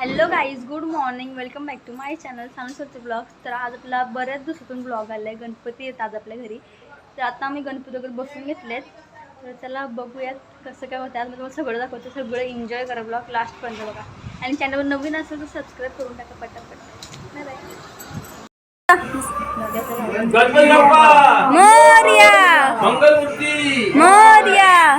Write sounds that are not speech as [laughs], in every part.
Hello guys good morning welcome back to my channel सांगत blog तर आज आपला बऱ्याच दिवसातून ब्लॉग आला आहे गणपती येतात आज आपल्या घरी. तर आता आम्ही गणपती वगैरे बसून घेतलेत. तर चला बघूयात कसं काय होतं आज मी तुम्हाला सगळं दाखवतो. सगळं एन्जॉय करा ब्लॉग लास्टपर्यंत बघा. आणि चॅनलवर नवीन असेल तर सबस्क्राईब करून टाका पटापट. बाय गणपती बाप्पा मोर्या! मोर्या!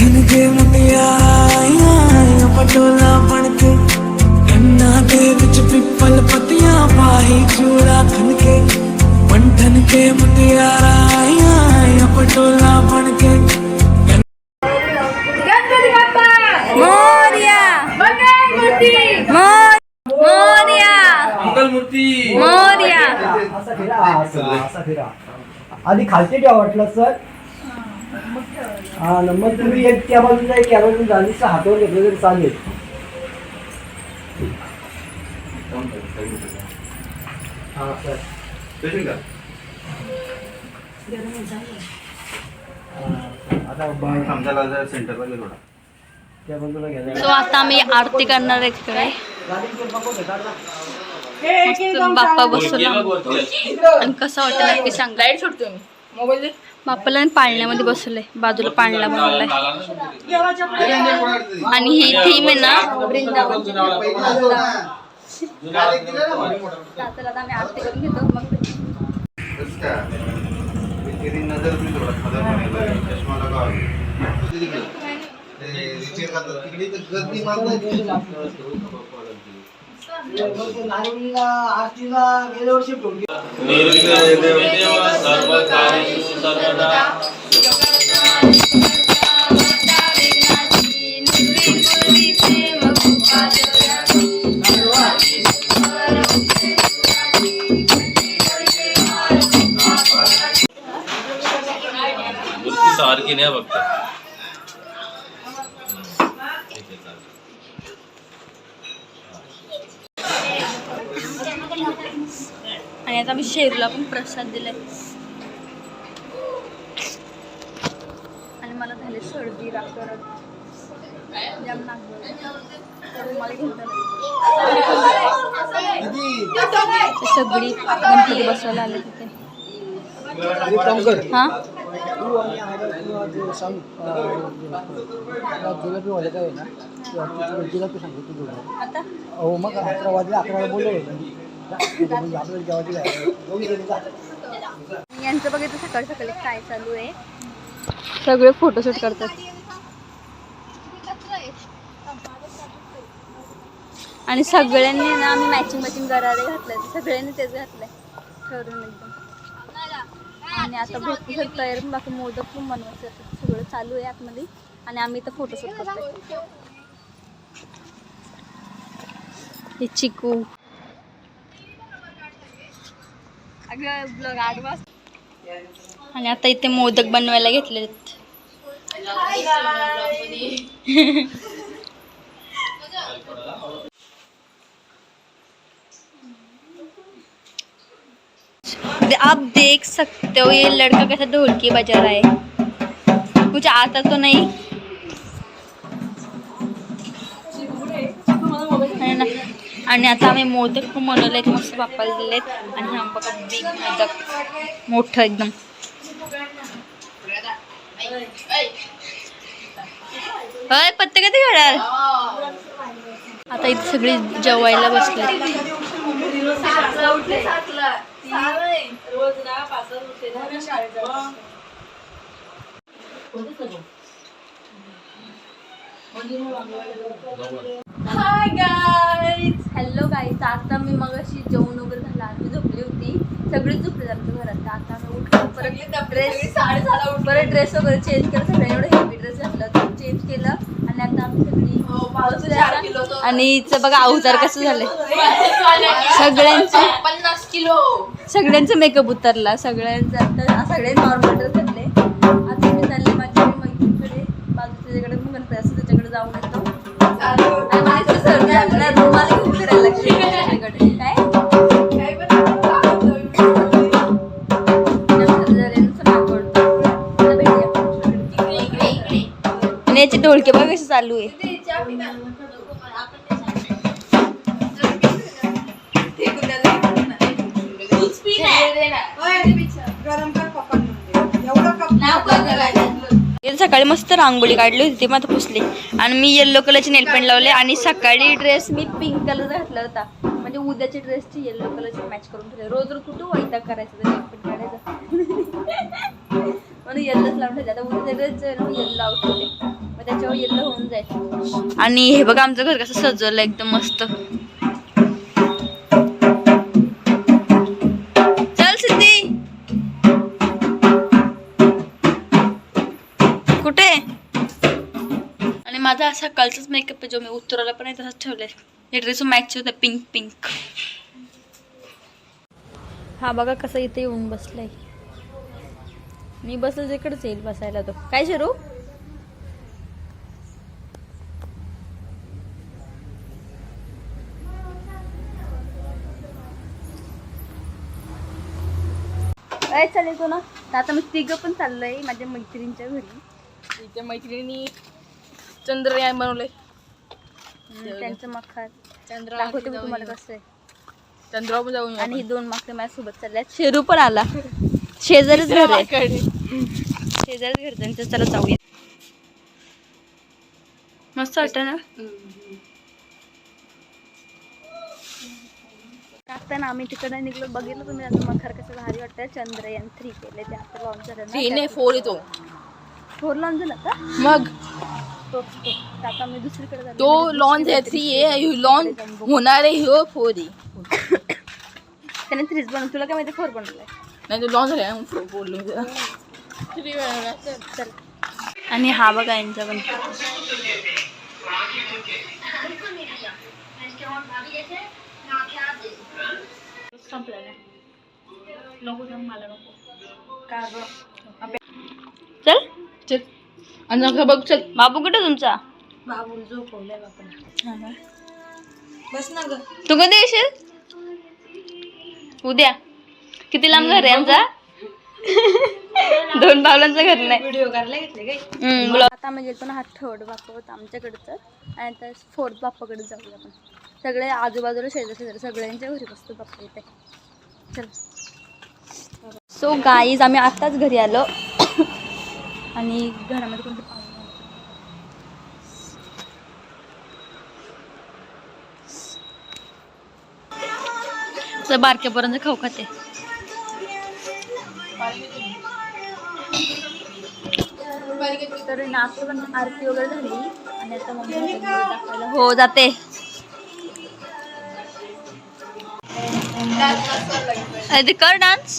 ते ना व्यवस्थित पिपल पतिया पाही चूड़ा खन के पंठन के मुटियारा आया पटोला बन के आधी खालती ठेवा वाटलं सर. हा नंबर तुम्ही एक त्या बाजूला एक या बाजूला हातावर घेतलं तरी चालेल. हा सर. हा, आता बा- आमच्याला जरा सेंटरला गेलो ना. त्या बाजूला घ्या. सो आता आम्ही आरती करणार आहे तिकडे. बाप्पा बसवला आणि कसं वाटतं नक्की सांगा. लाइट सोडतो मी. मोबाईल बाप्पाला पाळण्यामध्ये बसवलंय बाजूला पाळणा बनवलाय आणि ही थीम आहे ना. वृंदावन नजर चष्मा तिकडे. तर गर्दी आरतीला गेल्या वर्षी सर्वदा सारखी नाही फक्त आणि आता मी शेरूला पण प्रसाद दिलाय. आणि मला झाले सर्दी राखर जाम नाक तर मला घेऊन सगळी गणपती बसवायला आले तिथे. हा? तू आणि आम्हाला तू आज सांग जुलाबी वाले काय आहे ना तू सांगतो तू हो मग अकरा वाजले अकराला बोललो आपल्याला. यांचं बघितलं सकाळी सकाळी काय चालू आहे. सगळे फोटोशूट करतात. आणि सगळ्यांनी ना आम्ही मॅचिंग मॅचिंग गरारे घातले सगळ्यांनी तेच घातलंय. ठरवून एकदम. आणि आता भरपूर सारी बाकी मोदक पण बनवायचं सगळं चालू आहे आतमध्ये. आणि आम्ही इथं फोटोशूट करतो हे चिकू. अगं ब्लॉग आडवा. आणि आता इथे मोदक बनवायला घेतलेत. आप देख सकते हो ये लड़का कैसा ढोलकी बजा रहा है। कुछ आता तो नहीं। आणि आता आम्ही मोदक पण बनवलेत मस्त बापाला दिलेत आणि हा बघा बिग मोदक. मोठं एकदम. अय पत्ते कधी घडाल आता इथे सगळी जेवायला बसले हाय गाईज हॅलो गाईज आता मी मग अशी जेवण वगैरे झालं आम्ही झोपली होती. सगळी झोपली आमच्या घरात. तर आता आम्ही उठलो परत ड्रेस परत ड्रेस वगैरे चेंज केलं सगळ्यांनी एवढं हेवी ड्रेस घातलं चेंज केलं आणि बघा अवतार कसं झालंय. सगळ्यांचे पन्नास किलो. सगळ्यांचं मेकअप उतरला. सगळ्यांचं आता सगळे नॉर्मल ड्रेस घातले. आता मी चालले माझ्या मैत्रिणीकडे. बाजू त्याच्याकडे मग गणपती असं त्याच्याकडे जाऊन येतो. आणि मला इतकं ढोलके बघ कसे चालू आहे. सकाळी मस्त रांगोळी काढली होती ती आता पुसली. आणि मी येल्लो कलरचे नेल पेंट लावले आणि सकाळी ड्रेस मी पिंक कलरचा घातला होता. म्हणजे उद्याची ड्रेसची येल्लो कलरची मॅच करून ठेवले. रोज रोज कुठं वैताग करायचं नेल पेंट काढायचं. म्हणून येल्लोच लावून ठेवले आता उद्याचा ड्रेस येल्लो लावून ठेवले मग त्याच्यावर येल्लो होऊन जाईल. आणि हे बघा आमचं घर कसं सजवलं एकदम मस्त. चल सिद्धी. कुठे? आणि माझा असा सकाळचाच मेकअप आहे जो मी उतरवला पण आहे तसाच ठेवलाय. हे ड्रेस मॅच होता पिंक पिंक हा बघा कसं इथे येऊन बसलाय. मी बसल इकडेच येईल बसायला तो. काय शिरू? काय चालेल तो ना. तर आता मी तिघं पण चाललोय माझ्या मैत्रिणीच्या घरी. इथे मैत्रिणी चंद्रयान बनवलंय. त्यांचं मखार. चंद्र दाखवते मी तुम्हाला कसं आहे. चंद्रावर जाऊन आणि ही दोन माकडे माझ्यासोबत चालल्यात शेरू पण आला. शेजारीच घर आहे. शेजारीच घर त्यांचं चला जाऊया. मस्त वाटतं ना? टाकताना आम्ही तिकडे निघलो बघितलं तुम्ही आता मखर कसं भारी वाटतं चंद्रयान थ्री केले ते आता लॉन्च झालं थ्री ने ना फोर येतो. फोर लॉन्च झाला का? मग? तो आता मी दुसरीकडे तो लॉन्च आहे थ्री आहे लॉन्च होणार आहे ह्यो फोर आहे. त्याने थ्रीच बनवलं तुला काय माहिती फोर बनवलाय? नाही तो लॉन्च झाला फोर बोललो चल. आणि हा बघा यांचा पण. चल. चल. आणि नका बघ चल. बाबू कुठे तुमचा? बाबू झोपवलाय बस ना ग. तू कधी येशील? उद्या. किती लांब घर आहे आमचा [laughs] दोन पावलांचं घर नाही. व्हिडिओ करायला घेतले काय. आता गेलो ना हा थर्ड बाप्पा होता आमच्याकडचं आणि आता फोर्थ बाप्पाकडे जाऊया आपण. सगळे आजूबाजूला शेजार शेजारी सगळ्यांच्या घरी बसतो बाप्पा इथे. चल. सो गाईज आम्ही आत्ताच घरी आलो. आणि घरामध्ये कोणते. तर बारक्यापर्यंत खाऊ खाते. तर पण आरती वगैरे झाली. आणि आता मम्मी दाखवायला. हो जाते. अरे कर डान्स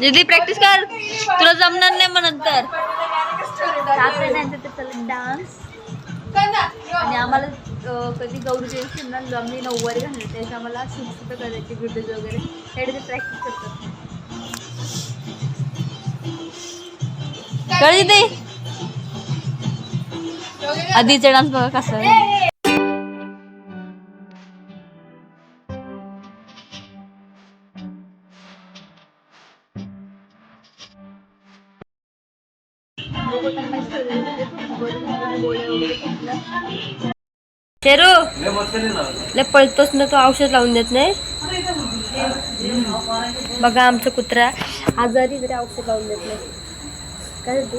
दीदी प्रॅक्टिस कर. तुला जमणार नाही म्हणत तर. डान्स आणि आम्हाला कधी गौरी जयंती ना आम्ही नऊवारी घालते त्याच्या आम्हाला सुटसुट करायची व्हिडिओज वगैरे. त्यासाठी ते प्रॅक्टिस करतात. कळली ते? आधीचे डान्स बघा कसं शेरू ले पळतोच ना तो औषध लावून देत नाही? बघा आमचा कुत्रा. आजारी जरी औषध लावून देत नाही. काय तू?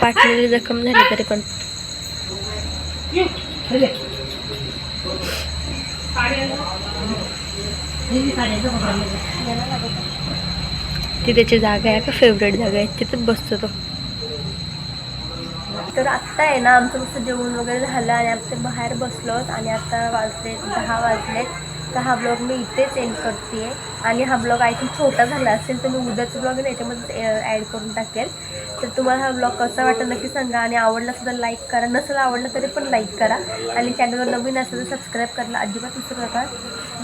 पाठलेली जखम झाली तरी पण. ती त्याची जागा आहे का? फेवरेट जागा आहे. तिथंच बसतो तो. तर आत्ता आहे ना आमचं मस्त जेवण वगैरे झालं आणि आमचं बाहेर बसलो आणि आता वाजले दहा वाजले. तर हा ब्लॉग मी इथेच एंड करते आणि हा ब्लॉग आय थिंक छोटा झाला असेल तर मी उद्याचा ब्लॉग याच्यामध्ये ॲड करून टाकेल. तर तुम्हाला हा ब्लॉग कसा वाटेल नक्की सांगा आणि आवडला सुद्धा लाईक करा. नसेल आवडलं तरी पण लाईक करा. आणि चॅनलवर नवीन असेल तर सबस्क्राईब करायला अजिबात विसरू नका.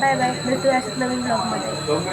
बाय बाय भेटूया अशाच नवीन ब्लॉगमध्ये